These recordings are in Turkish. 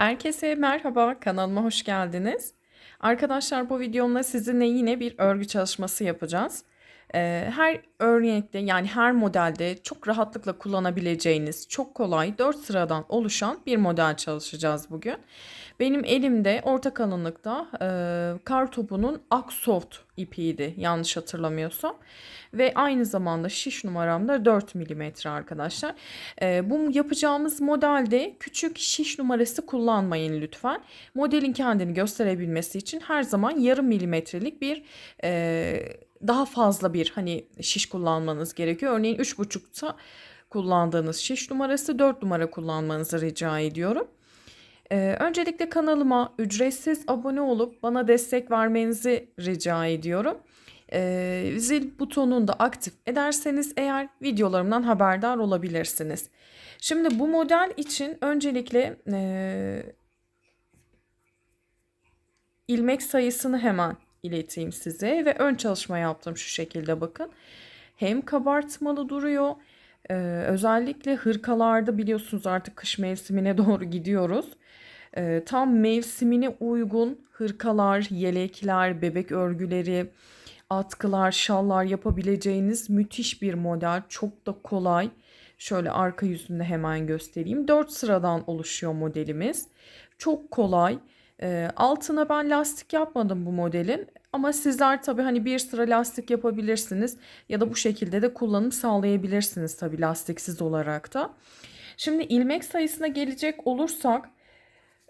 Herkese merhaba, kanalıma hoş geldiniz. Arkadaşlar bu videomda sizinle yine bir örgü çalışması yapacağız. Her örnekte yani her modelde çok rahatlıkla kullanabileceğiniz çok kolay 4 sıradan oluşan bir model çalışacağız bugün. Benim elimde orta kalınlıkta e, kar topunun Aksoft ipiydi yanlış hatırlamıyorsam. Ve aynı zamanda şiş numaram da 4 mm arkadaşlar. E, bu yapacağımız modelde küçük şiş numarası kullanmayın lütfen. Modelin kendini gösterebilmesi için her zaman yarım milimetrelik bir e, daha fazla bir hani şiş kullanmanız gerekiyor. Örneğin 3,5'ta kullandığınız şiş numarası 4 numara kullanmanızı rica ediyorum. Ee, öncelikle kanalıma ücretsiz abone olup bana destek vermenizi rica ediyorum. Ee, zil butonunu da aktif ederseniz eğer videolarımdan haberdar olabilirsiniz. Şimdi bu model için öncelikle e, ilmek sayısını hemen ileteyim size ve ön çalışma yaptım şu şekilde bakın. Hem kabartmalı duruyor. Ee, özellikle hırkalarda biliyorsunuz artık kış mevsimine doğru gidiyoruz. Ee, tam mevsimine uygun hırkalar, yelekler, bebek örgüleri, atkılar, şallar yapabileceğiniz müthiş bir model. Çok da kolay. Şöyle arka yüzünde hemen göstereyim. 4 sıradan oluşuyor modelimiz. Çok kolay. E, altına ben lastik yapmadım bu modelin. Ama sizler tabii hani bir sıra lastik yapabilirsiniz. Ya da bu şekilde de kullanım sağlayabilirsiniz tabii lastiksiz olarak da. Şimdi ilmek sayısına gelecek olursak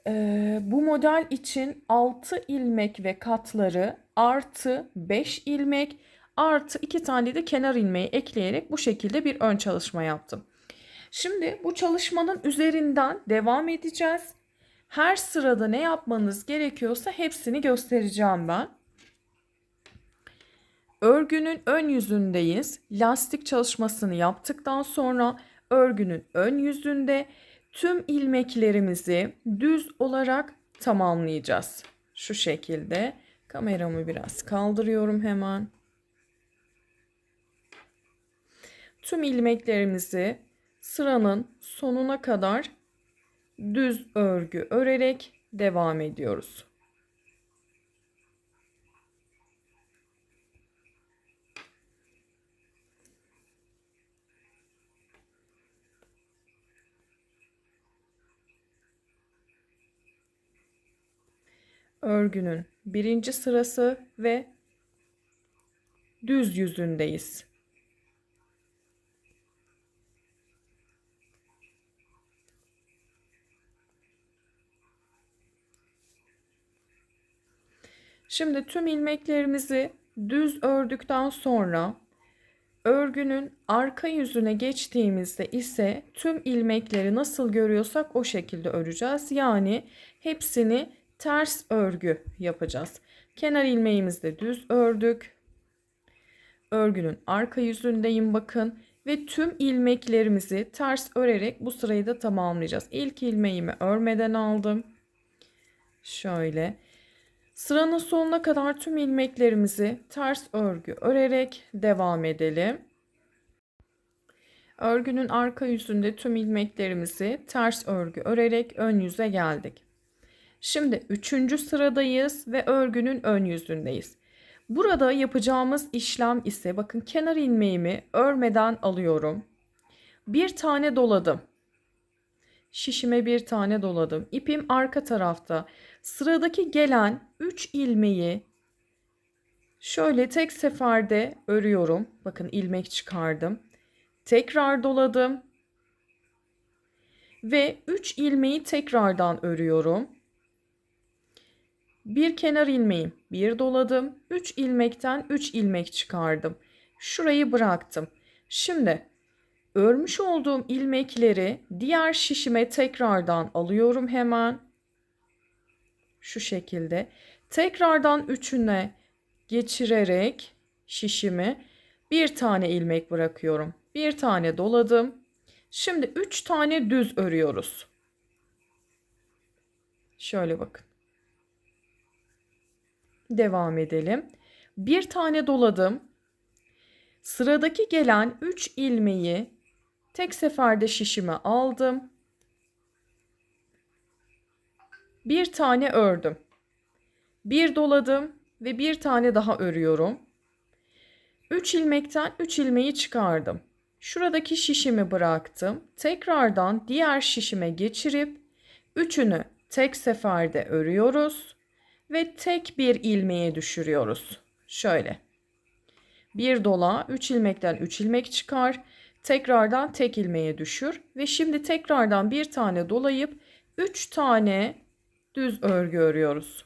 e, bu model için 6 ilmek ve katları artı 5 ilmek artı 2 tane de kenar ilmeği ekleyerek bu şekilde bir ön çalışma yaptım. Şimdi bu çalışmanın üzerinden devam edeceğiz. Her sırada ne yapmanız gerekiyorsa hepsini göstereceğim ben. Örgünün ön yüzündeyiz. Lastik çalışmasını yaptıktan sonra örgünün ön yüzünde tüm ilmeklerimizi düz olarak tamamlayacağız. Şu şekilde kameramı biraz kaldırıyorum hemen. Tüm ilmeklerimizi sıranın sonuna kadar düz örgü örerek devam ediyoruz. Örgünün birinci sırası ve düz yüzündeyiz. Şimdi tüm ilmeklerimizi düz ördükten sonra örgünün arka yüzüne geçtiğimizde ise tüm ilmekleri nasıl görüyorsak o şekilde öreceğiz. Yani hepsini ters örgü yapacağız. Kenar ilmeğimizde düz ördük. Örgünün arka yüzündeyim bakın ve tüm ilmeklerimizi ters örerek bu sırayı da tamamlayacağız. İlk ilmeğimi örmeden aldım. Şöyle Sıranın sonuna kadar tüm ilmeklerimizi ters örgü örerek devam edelim. Örgünün arka yüzünde tüm ilmeklerimizi ters örgü örerek ön yüze geldik. Şimdi üçüncü sıradayız ve örgünün ön yüzündeyiz. Burada yapacağımız işlem ise bakın kenar ilmeğimi örmeden alıyorum. Bir tane doladım. Şişime bir tane doladım. İpim arka tarafta. Sıradaki gelen 3 ilmeği şöyle tek seferde örüyorum. Bakın ilmek çıkardım. Tekrar doladım. Ve 3 ilmeği tekrardan örüyorum. Bir kenar ilmeğim, bir doladım. 3 ilmekten 3 ilmek çıkardım. Şurayı bıraktım. Şimdi örmüş olduğum ilmekleri diğer şişime tekrardan alıyorum hemen şu şekilde tekrardan üçüne geçirerek şişimi bir tane ilmek bırakıyorum. Bir tane doladım. Şimdi üç tane düz örüyoruz. Şöyle bakın. Devam edelim. Bir tane doladım. Sıradaki gelen 3 ilmeği tek seferde şişime aldım. Bir tane ördüm. Bir doladım ve bir tane daha örüyorum. 3 ilmekten 3 ilmeği çıkardım. Şuradaki şişimi bıraktım. Tekrardan diğer şişime geçirip üçünü tek seferde örüyoruz ve tek bir ilmeğe düşürüyoruz. Şöyle. Bir dola 3 ilmekten 3 ilmek çıkar. Tekrardan tek ilmeğe düşür ve şimdi tekrardan bir tane dolayıp 3 tane düz örgü örüyoruz.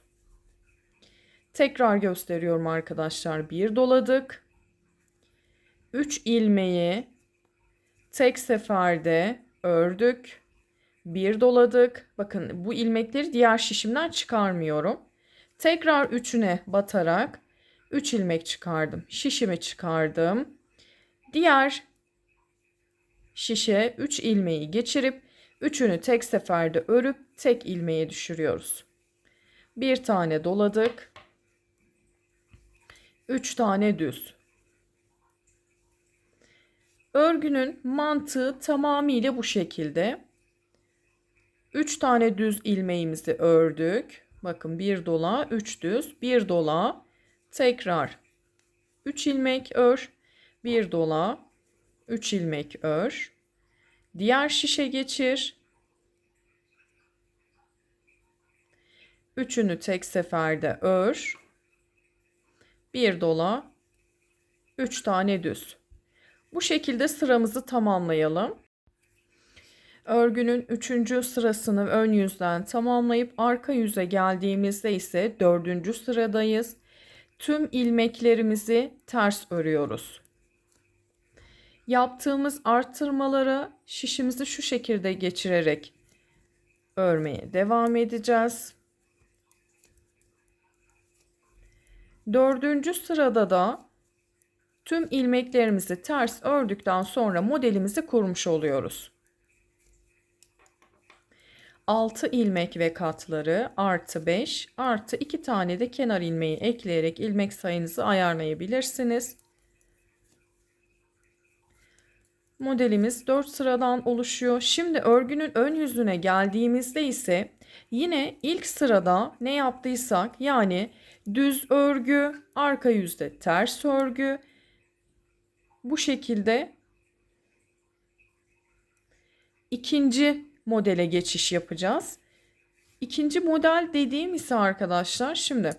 Tekrar gösteriyorum arkadaşlar. Bir doladık. 3 ilmeği tek seferde ördük. Bir doladık. Bakın bu ilmekleri diğer şişimden çıkarmıyorum. Tekrar üçüne batarak 3 ilmek çıkardım. Şişimi çıkardım. Diğer şişe 3 ilmeği geçirip üçünü tek seferde örüp tek ilmeğe düşürüyoruz. Bir tane doladık. 3 tane düz. Örgünün mantığı tamamıyla bu şekilde. 3 tane düz ilmeğimizi ördük. Bakın bir dola, 3 düz, bir dola, tekrar 3 ilmek ör, bir dola, 3 ilmek ör. Diğer şişe geçir. Üçünü tek seferde ör. Bir dola, 3 tane düz. Bu şekilde sıramızı tamamlayalım. Örgünün üçüncü sırasını ön yüzden tamamlayıp arka yüze geldiğimizde ise dördüncü sıradayız. Tüm ilmeklerimizi ters örüyoruz. Yaptığımız arttırmaları şişimizi şu şekilde geçirerek örmeye devam edeceğiz. Dördüncü sırada da tüm ilmeklerimizi ters ördükten sonra modelimizi kurmuş oluyoruz. 6 ilmek ve katları artı 5 artı 2 tane de kenar ilmeği ekleyerek ilmek sayınızı ayarlayabilirsiniz. Modelimiz 4 sıradan oluşuyor. Şimdi örgünün ön yüzüne geldiğimizde ise yine ilk sırada ne yaptıysak yani düz örgü, arka yüzde ters örgü bu şekilde ikinci modele geçiş yapacağız. İkinci model dediğim ise arkadaşlar şimdi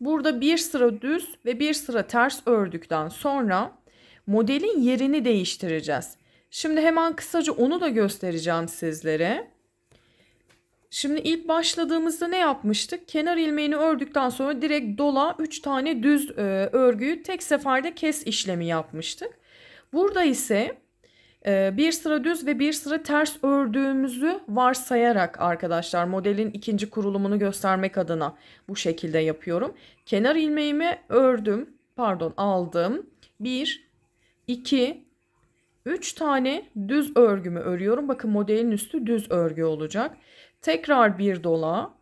burada bir sıra düz ve bir sıra ters ördükten sonra modelin yerini değiştireceğiz. Şimdi hemen kısaca onu da göstereceğim sizlere. Şimdi ilk başladığımızda ne yapmıştık? Kenar ilmeğini ördükten sonra direkt dola 3 tane düz e, örgüyü tek seferde kes işlemi yapmıştık. Burada ise e, bir sıra düz ve bir sıra ters ördüğümüzü varsayarak arkadaşlar modelin ikinci kurulumunu göstermek adına bu şekilde yapıyorum. Kenar ilmeğimi ördüm, pardon aldım. 1, 2, 3 tane düz örgümü örüyorum. Bakın modelin üstü düz örgü olacak. Tekrar bir dola.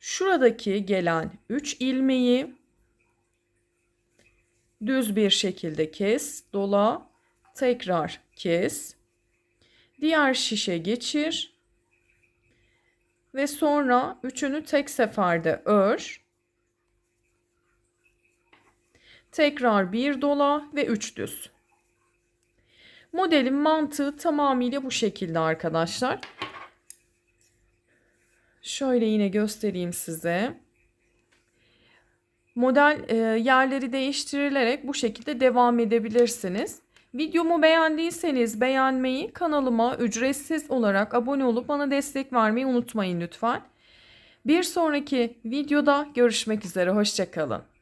Şuradaki gelen 3 ilmeği düz bir şekilde kes, dola, tekrar kes. Diğer şişe geçir. Ve sonra üçünü tek seferde ör. Tekrar bir dola ve üç düz. Modelin mantığı tamamıyla bu şekilde arkadaşlar. Şöyle yine göstereyim size. Model e, yerleri değiştirilerek bu şekilde devam edebilirsiniz. Videomu beğendiyseniz beğenmeyi, kanalıma ücretsiz olarak abone olup bana destek vermeyi unutmayın lütfen. Bir sonraki videoda görüşmek üzere. Hoşçakalın.